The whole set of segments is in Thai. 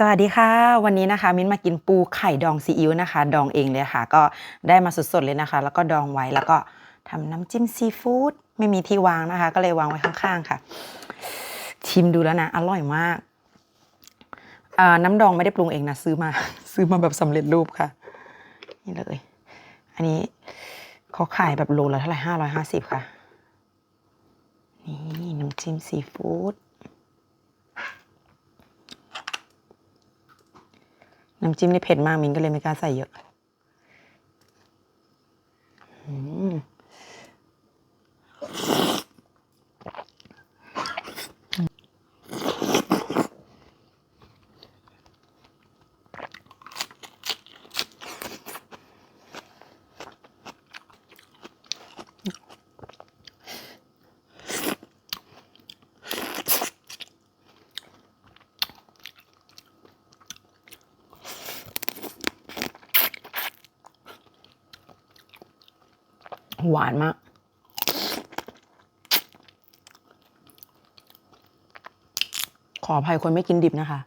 สวัสดีค่ะ วันนี้นะคะ มิ้นมากินปูไข่ดองซีอิ๊วนะคะ ดองเองเลยค่ะ ก็ได้มาสดๆเลยนะคะ แล้วก็ดองไว้แล้วก็ทำน้ำจิ้มซีฟู้ดไม่มีที่วางนะคะ ก็เลยวางไว้ข้างๆค่ะ ชิมดูแล้วนะ อร่อยมาก น้ำดองไม่ได้ปรุงเองนะซื้อมา ซื้อมาแบบสำเร็จรูปค่ะ นี่เลย อันนี้เขาขายแบบโลละเท่าไหร่ห้าร้อยห้าสิบค่ะ นี่น้ำจิ้มซีฟู้ด น้ำจิ้มนี่เผ็ดมากมินก็เลยไม่กล้าใส่เยอะ อืม หวานมาก ขออภัยคนไม่กินดิบนะคะ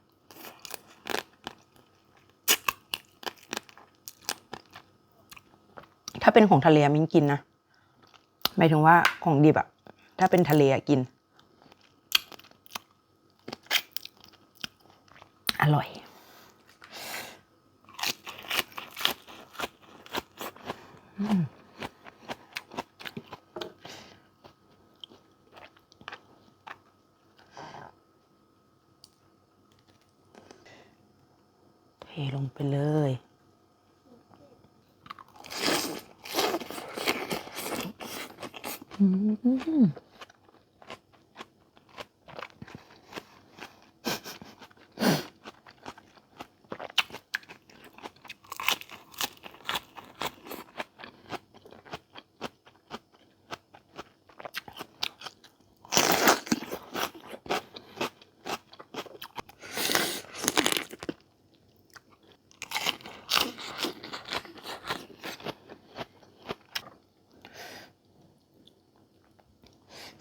ถ้าเป็นของทะเลมิ้นกินนะ หมายถึงว่าของดิบอะถ้าเป็นทะเลกิน อร่อยเทลง ไปเลย อืม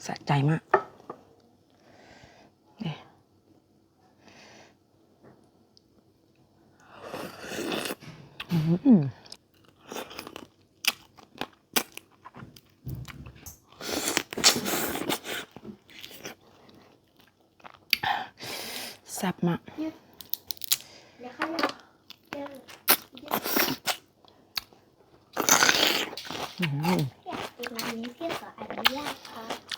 สะใจมากนี่แซ่บมากอืมอยากกินร้านนี้พี่ขออนุญาตครับ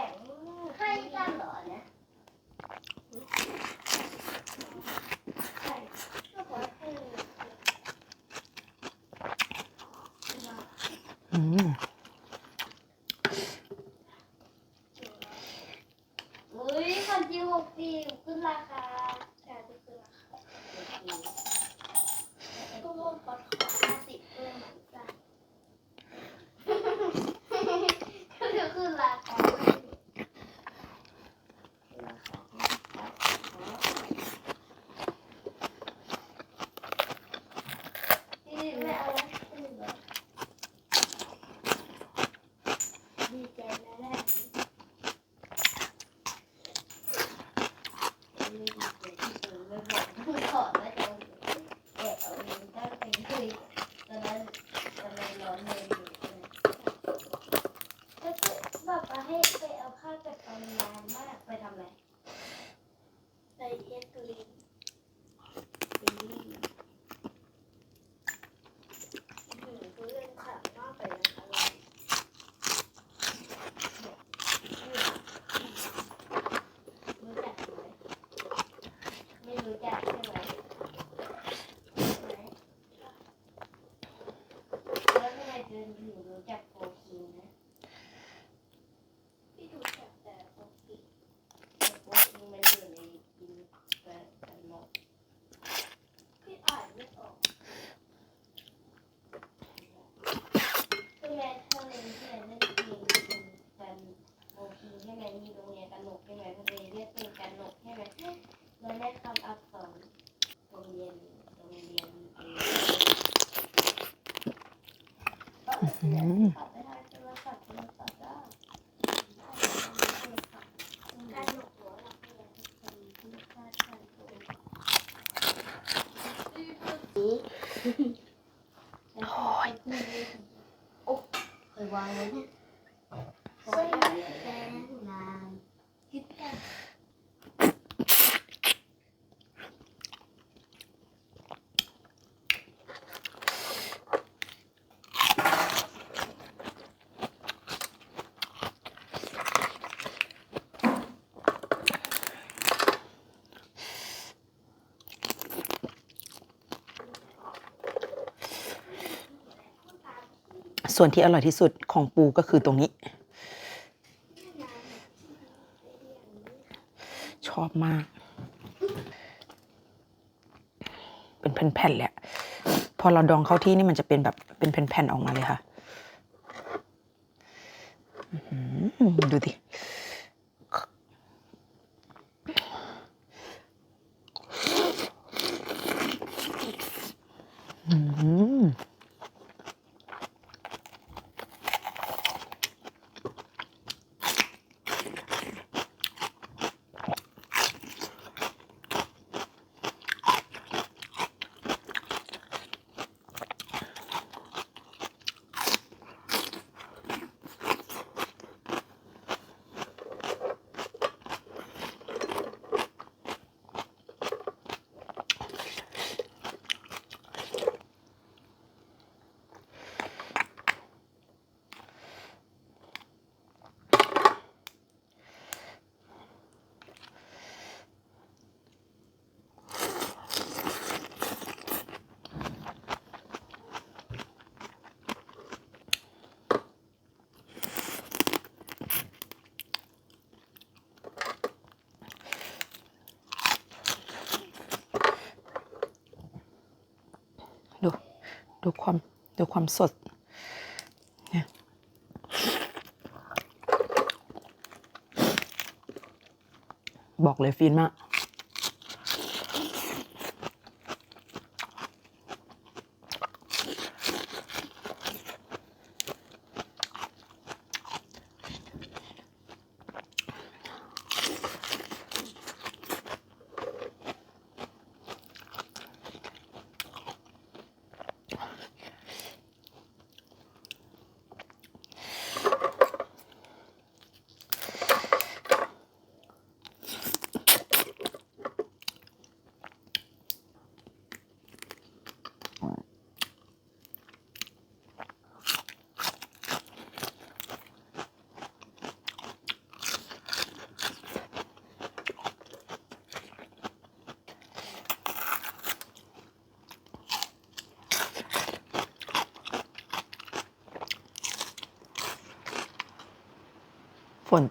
สิบขึ้นราคาใช่ขึ้นราคาก็ว่าปอดขอห้าสิบเพิ่มเหมือนกันก็จะขึ้นราคาราคานี่ไม่เอาแล้วขึ้นเหรอดีใจนะแม่ คือถอดแล้วจะแกะเอาเองตั้งเป็นคือตอนนั้นตอนนั้นร้อนเลยอยู่ก็คือแบบว่าให้ไป เอาผ้าจะกตอนลานมากไป one. ส่วนที่อร่อยที่สุดของปูก็คือตรงนี้ ชอบมาก เป็นแผ่นๆเลยอะพอเราดองเข้าที่นี่มันจะเป็นแบบเป็นแผ่นๆออกมาเลยค่ะดูดิอืมดู ดูความดูความสดนบอกเลยฟินมาก ฝน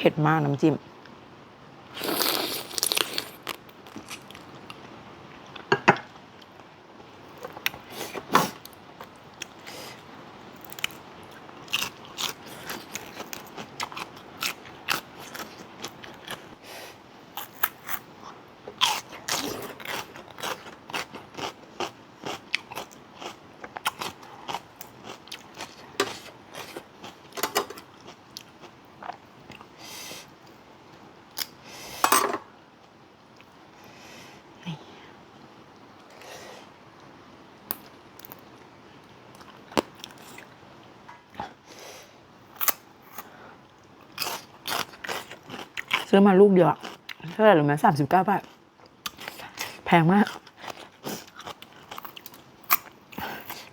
ผ็ดมากน้ำจิ้ม ซื้อมาลูกเดียวเท่าไหร่หรือไหมสามสิบเก้าบาท แพงมาก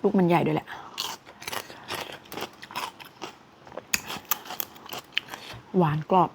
ลูกมันใหญ่ด้วยแหละ หวานกรอบ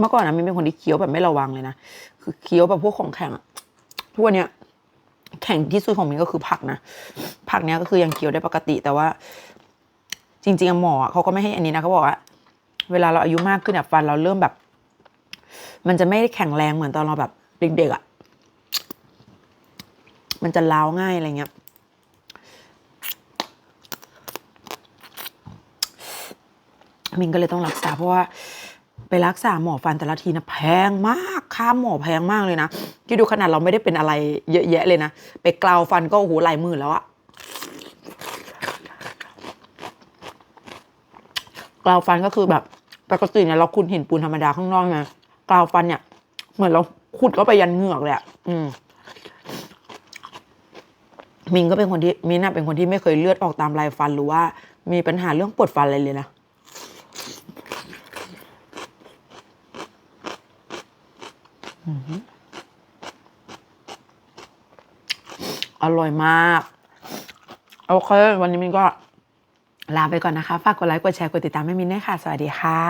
เมื่อก่อนนะมินเป็นคนที่เคี้ยวแบบไม่ระวังเลยนะคือเคี้ยวแบบพวกของแข็งทุกวันเนี้ยแข็งที่สุดของมินก็คือผักนะผักเนี้ยก็คือยังเคี้ยวได้ปกติ แต่ว่า จริงๆหมอเขาก็ไม่ให้อันนี้นะเขาบอกว่าเวลาเราอายุมากขึ้นอะฟันเราเริ่มแบบ มันจะไม่แข็งแรงเหมือนตอนเราแบบเด็กๆอะมันจะร้าวง่ายอะไรเงี้ยมินก็เลยต้องรักษาเพราะว่า ไปรักษาหมอฟันแต่ละทีนะแพงมากค่าหมอแพงมากเลยนะที่ดูขนาดเราไม่ได้เป็นอะไรเยอะแยะเลยนะ ไปกลาวฟันก็โอ้โหหลายหมื่นแล้วอะกลาวฟันก็คือแบบปกติเนี่ยเราขุดหินปูนธรรมดาข้างนอกนะกลาวฟันเนี่ย เหมือนเราขุดเข้าไปยันเหงือกเลยอะอืมมินก็เป็นคนที่มินน่ะเป็นคนที่ไม่เคยเลือดออกตามลายฟันหรือว่ามีปัญหาเรื่องปวดฟันอะไรเลยนะ อร่อยมาก โอเค วันนี้มินก็ลาไปก่อนนะคะ ฝากกดไลค์ กดแชร์ กดติดตามให้มินด้วยค่ะ สวัสดีค่ะ